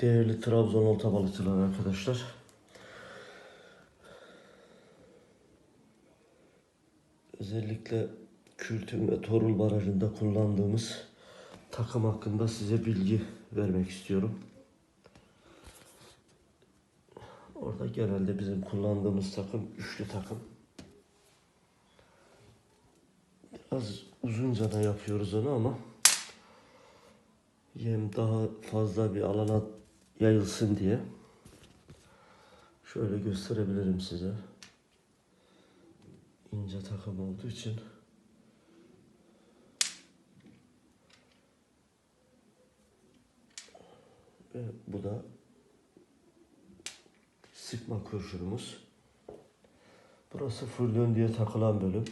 Değerli Trabzon olta balıkçıları arkadaşlar. Özellikle Kültür ve Torul Barajı'nda kullandığımız takım hakkında size bilgi vermek istiyorum. Orada genelde bizim kullandığımız takım üçlü takım. Biraz uzunca da yapıyoruz onu ama yem daha fazla bir alana yayılsın diye şöyle gösterebilirim size. İnce takım olduğu için ve bu da sıkma kurşunumuz. Burası fırlön diye takılan bölüm.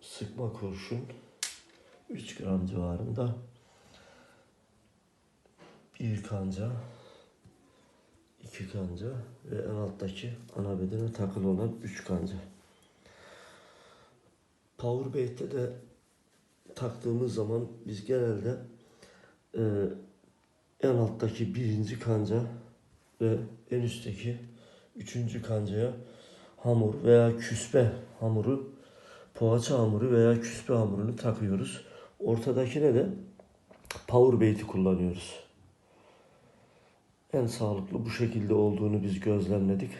Sıkma kurşun 3 gram civarında. Bir kanca, iki kanca ve en alttaki ana bedene takılı olan üç kanca. Powerbait'te de taktığımız zaman biz genelde e, en alttaki birinci kanca ve en üstteki üçüncü kancaya hamur veya küspe hamuru, poğaça hamuru veya küspe hamurunu takıyoruz. Ortadakine de Powerbait'i kullanıyoruz. En sağlıklı bu şekilde olduğunu biz gözlemledik.